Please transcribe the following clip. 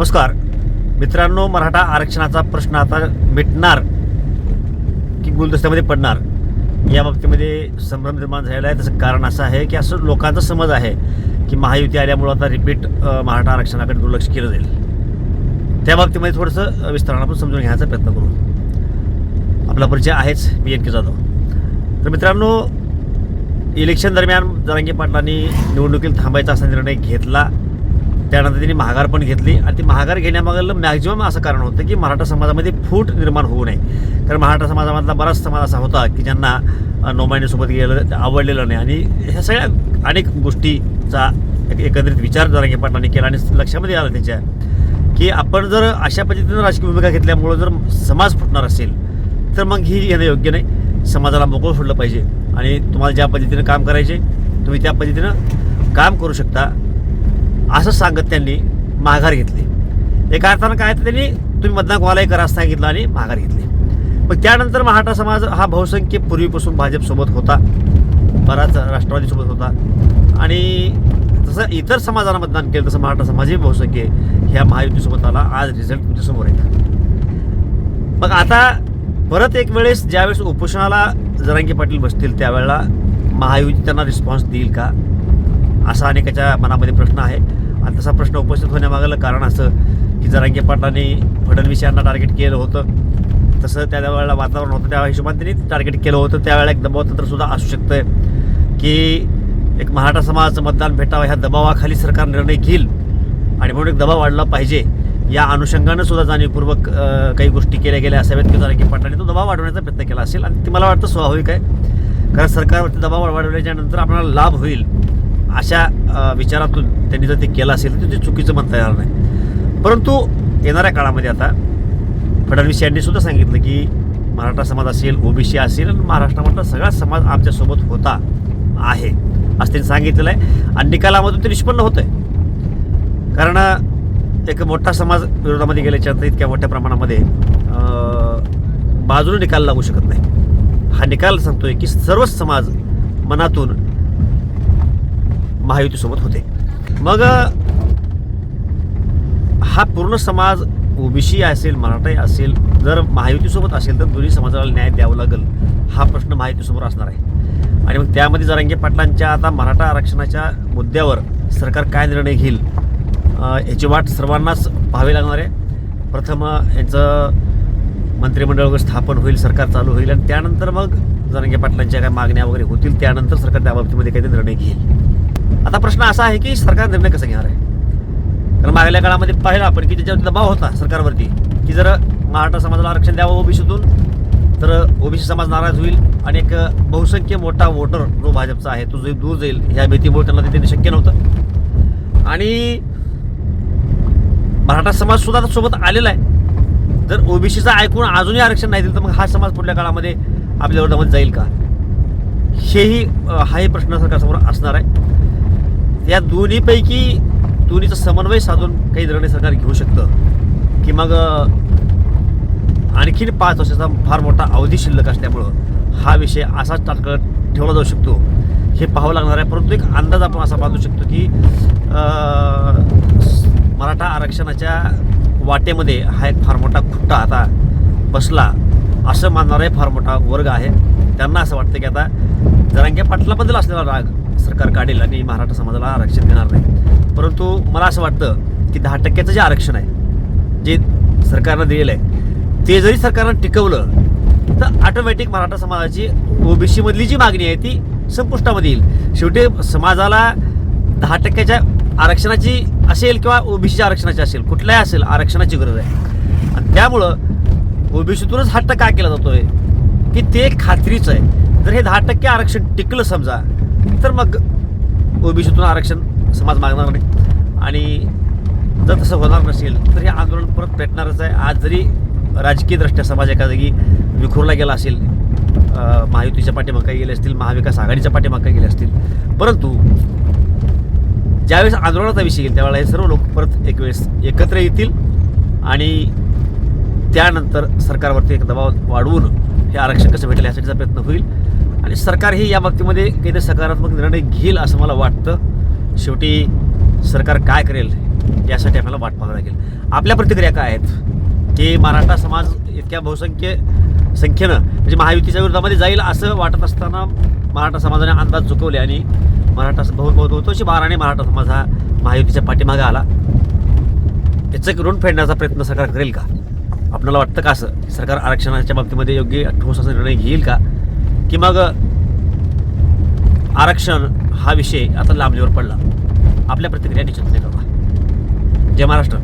नमस्कार. मित्रांनो मराठा आरक्षणाचा प्रश्न आता मिटणार की गुलदस्त्यामध्ये पडणार? या बाबतीमध्ये संभ्रम निर्माण झालेला आहे. त्याचं कारण असं आहे की असं लोकांचा समज आहे की महायुती आल्यामुळं आता रिपीट मराठा आरक्षणाकडे दुर्लक्ष केलं जाईल. त्या बाबतीमध्ये थोडंसं अ, विस्तारानं आपण समजून घ्यायचा प्रयत्न करू. आपला परिचय आहेच बी एन के जाधव. तर मित्रांनो इलेक्शन दरम्यान जरांगी पाटलांनी निवडणुकीत थांबायचा असा निर्णय घेतला. त्यानंतर त्यांनी महागार पण घेतली आणि ती महागार घेण्यामागलं मॅक्झिमम असं कारण होतं की मराठा समाजामध्ये फूट निर्माण होऊ नये. कारण मराठा समाजामधला बराच समाज असा होता की ज्यांना अ, गेलेलं गेलं आवडलेलं नाही. आणि ह्या सगळ्या अनेक गोष्टीचा एक एकत्रित विचार जरांगे पाटलांनी केला आणि लक्षामध्ये आलं त्यांच्या की आपण जर अशा पद्धतीनं राजकीय भूमिका घेतल्यामुळं जर समाज फुटणार असेल तर मग ही येणं योग्य नाही. समाजाला मोकळं सोडलं पाहिजे. आणि तुम्हाला ज्या पद्धतीनं काम करायचे तुम्ही त्या पद्धतीनं काम करू शकता. असं सांगत त्यांनी माघार घेतली. एका अर्थानं काय तर त्यांनी तुम्ही मतदान कोणालाही करा सांगितलं आणि माघार घेतली. पण त्यानंतर मराठा समाज हा बहुसंख्य पूर्वीपासून भाजपसोबत होता. बराच राष्ट्रवादीसोबत होता. आणि जसं इतर समाजाला मतदान केलं तसं मराठा समाजही बहुसंख्य ह्या महायुतीसोबत आला. आज रिझल्ट तुमच्यासमोर येतात. मग आता परत एक वेळेस ज्यावेळेस उपोषणाला जरांगी पाटील बसतील त्यावेळेला महायुती त्यांना रिस्पॉन्स देईल का? असा अनेकाच्या मनामध्ये प्रश्न आहे. आणि तसा प्रश्न उपस्थित होण्यामागलं कारण असं की जरांगे पाटलांनी फडणवीस यांना टार्गेट केलं होतं तसं त्या वेळेला वातावरण होतं. त्या हिशोबाने त्यांनी टार्गेट केलं होतं. त्यावेळेला एक दबावतंत्रसुद्धा असू शकतं की एक मराठा समाज मतदान भेटावं ह्या दबावाखाली सरकार निर्णय घेईल. आणि म्हणून एक दबाव वाढला पाहिजे. या अनुषंगानं सुद्धा जाणीवपूर्वक काही गोष्टी केल्या गेल्या असाव्यात की जरांगे पाटलांनी तो दबाव वाढवण्याचा प्रयत्न केला असेल. आणि ते मला वाटतं स्वाभाविक आहे. कारण सरकारवरती दबाव वाढवल्याच्या नंतर आपल्याला लाभ होईल. अशा विचारातून त्यांनी जर ते केलं असेल तर ते चुकीचं म्हणता येणार नाही. परंतु येणाऱ्या काळामध्ये आता फडणवीस यांनी सुद्धा सांगितलं की मराठा समाज असेल ओबीसी असेल आणि महाराष्ट्रामधला सगळा समाज आमच्यासोबत होता आहे असं त्यांनी सांगितलेलं आहे. आणि निकालामधून ते निष्पन्न होतं आहे कारण एक मोठा समाज विरोधामध्ये गेल्याच्यानंतर इतक्या मोठ्या प्रमाणामध्ये बाजूने निकाल लागू शकत नाही. हा निकाल सांगतोय की सर्वच समाज मनातून महायुतीसोबत होते. मग हा पूर्ण समाज ओबीसी असेल मराठाही असेल जर महायुतीसोबत असेल तर दोन्ही समाजाला न्याय द्यावा लागेल हा प्रश्न महायुतीसमोर असणार आहे. आणि मग त्यामध्ये जरांगे पाटलांच्या आता मराठा आरक्षणाच्या मुद्द्यावर सरकार काय निर्णय घेईल याची वाट सर्वांनाच पाहावी लागणार आहे. प्रथम यांचं मंत्रिमंडळ वगैरे स्थापन होईल सरकार चालू होईल आणि त्यानंतर मग जरांगे पाटलांच्या काय मागण्या वगैरे होतील त्यानंतर सरकार त्या बाबतीमध्ये काहीतरी निर्णय घेईल. आता प्रश्न असा आहे की सरकार निर्णय कसा घेणार आहे? कारण मागल्या काळामध्ये पाहिलं आपण की त्याच्यावर दबाव होता सरकारवरती की जर मराठा समाजाला आरक्षण द्यावं ओबीसीतून तर ओबीसी समाज नाराज होईल आणि एक बहुसंख्य मोठा वोटर जो भाजपचा आहे तो जो दूर जाईल ह्या भीतीमुळे त्यांना ते देणं शक्य नव्हतं. आणि मराठा समाज सुद्धा सोबत आलेला आहे. जर ओबीसीचा ऐकून अजूनही आरक्षण नाही दिलं तर मग हा समाज पुढल्या काळामध्ये आपल्या विरोधामध्ये जाईल का? हेही हाही प्रश्न सरकारसमोर असणार आहे. या दोन्हीपैकी दोन्हीचा समन्वय साधून काही निर्णय सरकार घेऊ शकतं. की मग आणखीन पाच वर्षाचा फार मोठा अवधी शिल्लक असल्यामुळं हा विषय असाच तात्काळ ठेवला जाऊ शकतो. हे पाहावं लागणार आहे. परंतु एक अंदाज आपण असा बांधू शकतो की मराठा आरक्षणाच्या वाटेमध्ये हा एक फार मोठा खुट्टा आता बसला असं मानणारा फार मोठा वर्ग आहे. त्यांना असं वाटतं की आता जरांगे पाटलाबद्दल असलेला राग सरकार काढेल आणि मराठा समाजाला आरक्षण देणार नाही. परंतु मला असं वाटतं की दहा टक्क्याचं जे आरक्षण आहे जे सरकारनं दिलेलं आहे ते जरी सरकारनं टिकवलं तर ऑटोमॅटिक मराठा समाजाची ओबीसीमधली जी मागणी आहे ती संपुष्टामध्ये येईल. शेवटी समाजाला दहा टक्क्याच्या आरक्षणाची असेल किंवा ओबीसीच्या आरक्षणाची असेल कुठल्याही असेल आरक्षणाची गरज आहे. आणि त्यामुळं ओबीसीतूनच हट्ट का केला जातोय की ते खात्रीचं आहे. जर हे दहा टक्के आरक्षण टिकलं समजा तर मग ओबीसीतून आरक्षण समाज मागणार नाही. आणि जर तसं होणार नसेल तर हे आंदोलन परत पेटणारच आहे. आज जरी राजकीयदृष्ट्या समाज एका जागी विखुरला गेला असेल महायुतीच्या पाठीमागे गेले असतील महाविकास आघाडीच्या पाठीमागे गेले असतील परंतु ज्यावेळेस आंदोलनाचा विषय येईल त्यावेळेला हे सर्व लोक परत एक वेळेस एकत्र येतील आणि त्यानंतर सरकारवरती एक दबाव वाढवून हे आरक्षण कसं भेटेल यासाठीचा प्रयत्न होईल. आणि सरकारही या बाबतीमध्ये काहीतरी सकारात्मक निर्णय घेईल असं मला वाटतं. शेवटी सरकार काय करेल यासाठी आपल्याला वाट पाहावी लागेल. आपल्या प्रतिक्रिया काय आहेत? की मराठा समाज इतक्या बहुसंख्य संख्येनं म्हणजे महायुतीच्या विरोधामध्ये जाईल असं वाटत असताना मराठा समाजाने अंदाज चुकवले आणि मराठा बहुमत होतो. अशी बाराने मराठा समाज हा महायुतीच्या पाठीमागे आला. त्याचं ऋण फेडण्याचा प्रयत्न सरकार करेल का? आपल्याला वाटतं का असं? सरकार आरक्षणाच्या बाबतीमध्ये योग्य ठोस असा निर्णय घेईल का? की मग आरक्षण हा विषय आता लांबणीवर पडला. आपल्या प्रतिक्रिया निश्चित कळवा जय महाराष्ट्र.